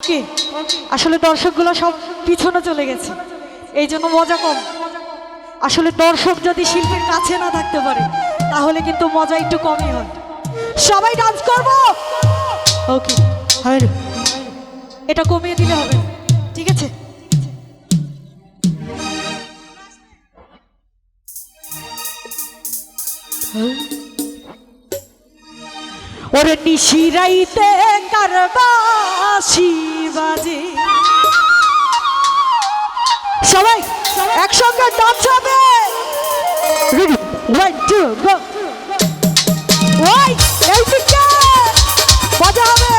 কি? আসলে দর্শকগুলো সব পিছনে চলে গেছে। এই জন্য মজা কম। আসলে দর্শক যদি শিল্পীর কাছে না থাকতে পারে, তাহলে কিন্তু মজা একটু কমই হয়। সবাই ডান্স করব! ওকে এটা কমিয়ে দিলে হবে। ঠিক আছে? ওরে নিশিরাইতে কারবাসি বাজে। সবাই একসঙ্গে ডান্স হবে। রেডি ওয়ান টু গো ওই এই পিকচার মজা হবে।